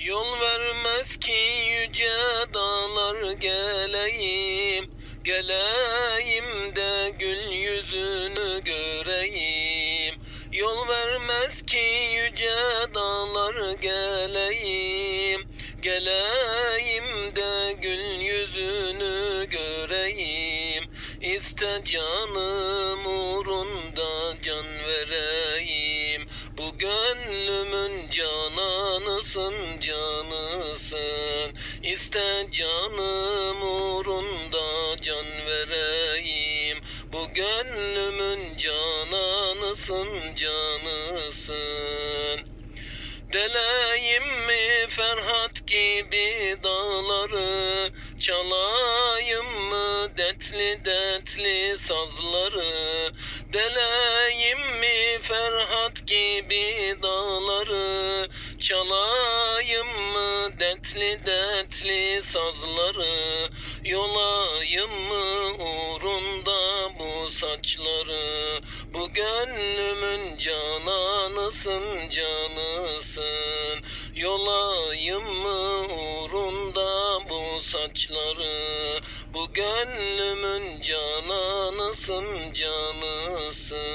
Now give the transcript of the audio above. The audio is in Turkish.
Yol vermez ki yüce dağlar geleyim. Geleyim de gül yüzünü göreyim. Yol vermez ki yüce dağlar geleyim. Geleyim de gül yüzünü göreyim. İste canım uğrunda can vereyim. Bu gönlümün cananısın canısın İste canım uğrunda can vereyim. Bu gönlümün cananısın canısın. Deleyim mi Ferhat gibi dağları Çalayım mı detli detli sazları? Deleyim mi Ferhat gibi dağları Çalayım mı? Detli detli sazları Yolayım mı? Uğrunda bu saçları. Bu gönlümün cananısın canısın. Yolayım mı? Uğrunda bu saçları. Bu gönlümün cananısın canısın